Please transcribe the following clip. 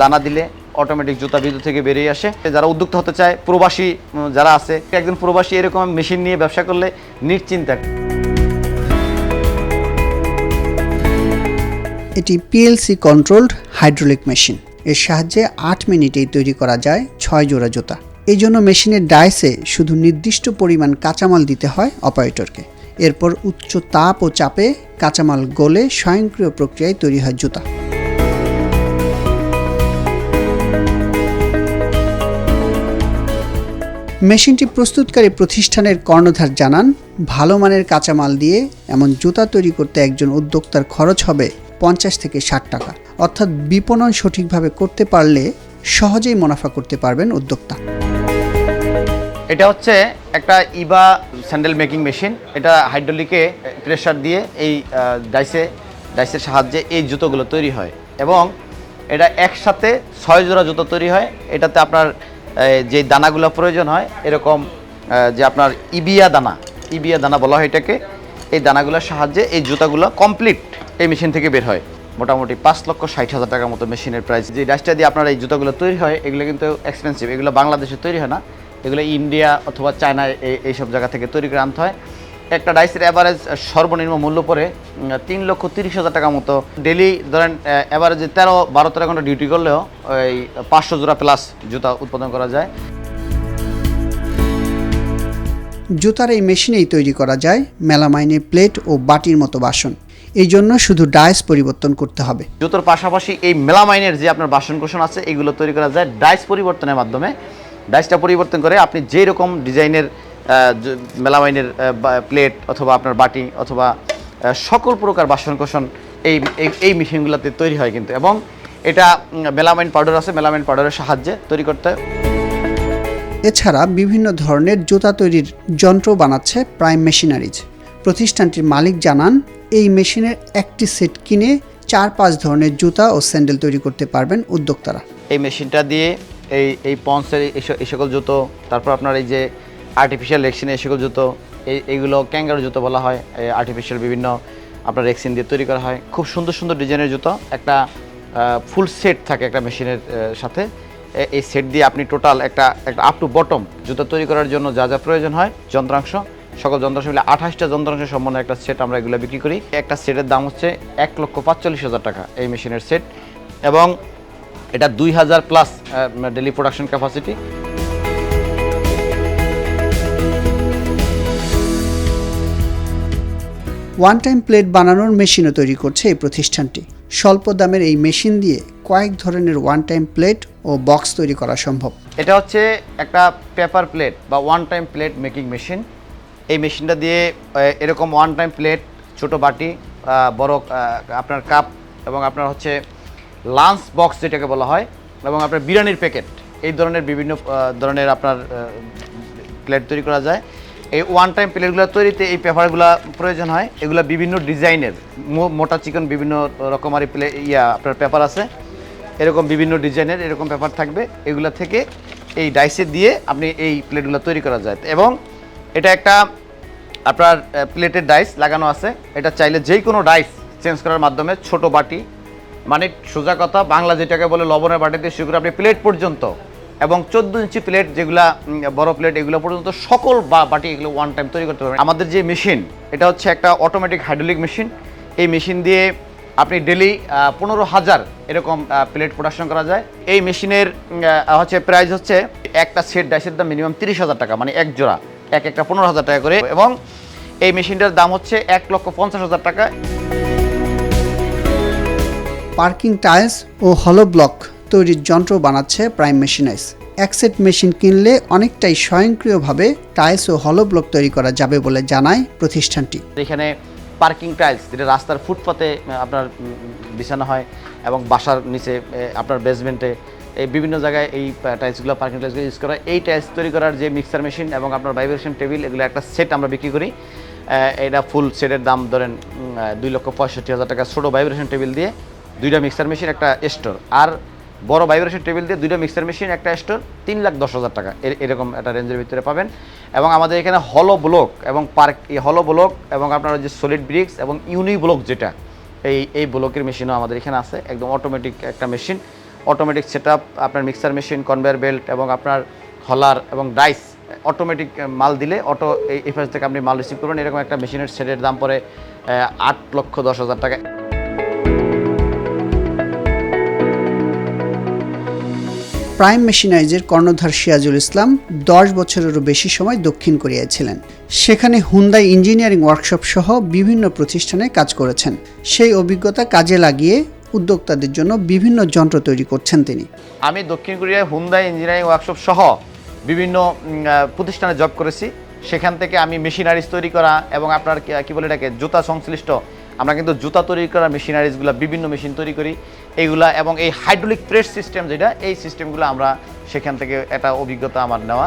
দানা দিলে অটোমেটিক জুতা বিদ্যুৎ থেকে বেরিয়ে আসে। যারা উদ্যোক্তা হতে চায়, প্রবাসী যারা আছে, একজন প্রবাসী এরকম মেশিন নিয়ে ব্যবসা করলে নিশ্চিন্তা এটি পিএলসি কন্ট্রোলড হাইড্রোলিক মেশিন এর সাহায্যে আট মিনিটেই তৈরি করা যায় ছয় জোড়া জুতা। এই জন্য মেশিনের ডাইসে শুধু নির্দিষ্ট পরিমাণ কাঁচামাল দিতে হয় অপারেটরকে এরপর উচ্চ তাপ ও চাপে কাঁচামাল গলে স্বয়ংক্রিয় প্রক্রিয়ায় তৈরি হয় জুতা। মেশিনটি প্রস্তুতকারী প্রতিষ্ঠানের কর্ণধার জানান, ভালো মানের কাঁচামাল দিয়ে এমন জুতা তৈরি করতে একজন উদ্যোক্তার খরচ হবে পঞ্চাশ থেকে ষাট টাকা। অর্থাৎ বিপণন সঠিকভাবে করতে পারলে সহজেই মুনাফা করতে পারবেন উদ্যোক্তা। এটা হচ্ছে একটা ইবা স্যান্ডেল মেকিং মেশিন। এটা হাইড্রোলিকে প্রেশার দিয়ে এই ডাইসে, ডাইসের সাহায্যে এই জুতোগুলো তৈরি হয়। এবং এটা একসাথে ছয় জোড়া জুতো তৈরি হয়। এটাতে আপনার যে দানাগুলো প্রয়োজন হয়, এরকম যে আপনার ইবিয়া দানা ইবিয়া দানা বলা হয় এটাকে, এই দানাগুলোর সাহায্যে এই জুতাগুলো কমপ্লিট এই মেশিন থেকে বের হয়। মোটামুটি পাঁচ লক্ষ ষাট হাজার টাকার মতো মেশিনের প্রাইস যে রাস্তা দিয়ে আপনার এই জুতাগুলো তৈরি হয়, এগুলো কিন্তু এক্সপেন্সিভ এগুলো বাংলাদেশে তৈরি হয় না। এগুলো ইন্ডিয়া অথবা চায়না এই এইসব জায়গা থেকে তৈরি করে আনতে হয়। একটা ডাইসের অ্যাভারেজ সর্বনিম্ন মূল্য পড়ে উম, তিন লক্ষ তিরিশ হাজার টাকা মতো। ডেলি ধরেন অ্যাভারেজে তেরো বারো তেরো ঘণ্টা ডিউটি করলেও ওই পাঁচশো জোড়া প্লাস জুতা উৎপাদন করা যায়। জুতার এই মেশিনেই তৈরি করা যায় মেলামাইনে প্লেট ও বাটির মতো বাসন। এই জন্য শুধু ডাইস পরিবর্তন করতে হবে। জুতোর পাশাপাশি এই মেলামাইনের যে আপনার বাসন কোষণ আছে এগুলো তৈরি করা যায় ডাইস পরিবর্তনের মাধ্যমে। ডাইসটা পরিবর্তন করে আপনি যেই রকম ডিজাইনের মেলামাইনের প্লেট অথবা আপনার বাটি অথবা সকল প্রকার বাসন কোষণ এই এই- এই মেশিনগুলোতে তৈরি হয় কিন্তু। এবং এটা মেলামাইন পাউডার আছে মেলামাইন পাউডারের সাহায্যে তৈরি করতে হয়। এছাড়া বিভিন্ন ধরনের জুতা তৈরির যন্ত্র বানাচ্ছে প্রাইম মেশিনারিজ প্রতিষ্ঠানটির মালিক জানান এই মেশিনের একটি সেট কিনে চার পাঁচ ধরনের জুতা ও স্যান্ডেল তৈরি করতে পারবেন উদ্যোক্তারা। এই মেশিনটা দিয়ে এই এই পন্সের এই সকল জুতো তারপর আপনার এই যে আর্টিফিশিয়াল রেক্সিন এই জুতো, এই, এইগুলো ক্যাঙ্গারু জুতো বলা হয় আর্টিফিশিয়াল বিভিন্ন আপনার রেক্সিন দিয়ে তৈরি করা হয়। খুব সুন্দর সুন্দর ডিজাইনের জুতো, একটা ফুল সেট থাকে একটা মেশিনের সাথে। এই সেট দিয়ে আপনি টোটাল একটা একটা আপ টু বটম জুতো তৈরি করার জন্য যা যা প্রয়োজন হয়, যন্ত্রাংশ, সকল যন্ত্রাংশ মিলে আঠাশটা যন্ত্রাংশ সম্বন্ধে একটা সেট আমরা এগুলো বিক্রি করি। একটা সেটের দাম হচ্ছে এক লক্ষ পাঁচচল্লিশ হাজার টাকা এই মেশিনের সেট এবং এটা দুই হাজার plus daily production capacity one time plate বানানোর মেশিনও তৈরি করছে এই প্রতিষ্ঠানটি। স্বল্প দামের এই মেশিন দিয়ে কয়েক ধরনের ওয়ান টাইম প্লেট ও বক্স তৈরি করা সম্ভব। এটা হচ্ছে একটা পেপার প্লেট বা one time plate making machine. এই মেশিনটা দিয়ে এরকম ওয়ান টাইম প্লেট, ছোট বাটি বড় আপনার কাপ এবং আপনার হচ্ছে লাঞ্চ বক্স যেটাকে বলা হয় এবং আপনার বিরিয়ানির প্যাকেট। এই ধরনের বিভিন্ন ধরনের আপনার প্লেট তৈরি করা যায়। এই ওয়ান টাইম প্লেটগুলো তৈরিতে এই পেপারগুলো প্রয়োজন হয়। এগুলো বিভিন্ন ডিজাইনের মোটা চিকন বিভিন্ন রকমারি প্লে, ইয়া আপনার পেপার আছে। এরকম বিভিন্ন ডিজাইনের এরকম পেপার থাকবে। এগুলো থেকে এই ডাইসে দিয়ে আপনি এই প্লেটগুলো তৈরি করা যায়। এবং এটা একটা আপনার প্লেটের ডাইস লাগানো আছে। এটা চাইলে যেই কোনো ডাইস চেঞ্জ করার মাধ্যমে ছোট বাটি মানে সোজা কথা, বাংলা যেটাকে বলে লবণের বাটিতে সেগুলো আপনি প্লেট পর্যন্ত এবং চোদ্দ ইঞ্চি প্লেট যেগুলা বড় প্লেট এগুলো পর্যন্ত সকল বাটি এগুলো ওয়ান টাইম তৈরি করতে পারবেন। আমাদের যে মেশিন এটা হচ্ছে একটা অটোমেটিক হাইড্রোলিক মেশিন এই মেশিন দিয়ে আপনি ডেলি পনেরো হাজার এরকম প্লেট প্রোডাকশন করা যায়। এই মেশিনের হচ্ছে প্রাইস হচ্ছে একটা সেট ডাইসের দাম মিনিমাম তিরিশ হাজার টাকা মানে এক জোড়া, এক একটা পনেরো হাজার টাকা করে। এবং এই মেশিনটার দাম হচ্ছে এক লক্ষ পঞ্চাশ হাজার টাকা। পার্কিং টাইলস ও হলো ব্লক তৈরির যন্ত্র বানাচ্ছে প্রাইম মেশিনাইজ। এক সেট মেশিন কিনলে অনেকটাই স্বয়ংক্রিয়ভাবে টাইলস ও হলো ব্লক তৈরি করা যাবে বলে জানায় প্রতিষ্ঠানটি। এখানে পার্কিং টাইলস, যেটা রাস্তার ফুটপাতে আপনার বিছানো হয় এবং বাসার নিচে আপনার বেসমেন্টে এই বিভিন্ন জায়গায় এই টাইলসগুলো, পার্কিং টাইলসগুলো ইউজ করা এই টাইলস তৈরি করার যে মিক্সার মেশিন এবং আপনার ভাইব্রেশন টেবিল, এগুলো একটা সেট আমরা বিক্রি করি। এটা ফুল সেটের দাম ধরেন দুই লক্ষ পঁয়ষট্টি হাজার টাকা। ছোটো ভাইব্রেশন টেবিল দিয়ে দুইটা মিক্সার মেশিন, একটা স্টোর। আর বড় ভাইব্রেশন টেবিল দিয়ে দুইটা মিক্সার মেশিন একটা স্টোর তিন লাখ দশ হাজার টাকা। এর- এরকম একটা রেঞ্জের ভিতরে পাবেন। এবং আমাদের এখানে হলো ব্লক এবং পার্ক এই হলো ব্লক এবং আপনার যে সলিড ব্রিক্স এবং ইউনি ব্লক যেটা, এই এই ব্লকের মেশিনও আমাদের এখানে আছে। একদম অটোমেটিক একটা মেশিন অটোমেটিক সেট আপনার মিক্সার মেশিন কনভেয়ার বেল্ট এবং আপনার হলার এবং ডাইস অটোমেটিক মাল দিলে অটো এই পাশ থেকে আপনি মাল রিসিভ করবেন। এরকম একটা মেশিনের সেটের দাম পড়ে আট লক্ষ দশ হাজার টাকা। প্রাইম মেশিনাইজের কর্ণধার সিরাজুল ইসলাম দশ বছরেরও বেশি সময় দক্ষিণ কোরিয়ায় ছিলেন। সেখানে হুন্দাই ইঞ্জিনিয়ারিং ওয়ার্কশপ সহ বিভিন্ন প্রতিষ্ঠানে কাজ করেছেন। সেই অভিজ্ঞতা কাজে লাগিয়ে উদ্যোক্তাদের জন্য বিভিন্ন যন্ত্র তৈরি করছেন তিনি। আমি দক্ষিণ কোরিয়ায় হুন্দাই ইঞ্জিনিয়ারিং ওয়ার্কশপ সহ বিভিন্ন প্রতিষ্ঠানে জব করেছি। সেখান থেকে আমি মেশিনারিজ তৈরি করা এবং আপনার কি বলে এটাকে, জুতা সংশ্লিষ্ট আমরা কিন্তু জুতা তৈরি করা মেশিনারিজগুলো, বিভিন্ন মেশিন তৈরি করি। এইগুলা এবং এই হাইড্রোলিক প্রেস সিস্টেম যেটা, এই সিস্টেমগুলো আমরা সেখান থেকে একটা অভিজ্ঞতা আমার নেওয়া।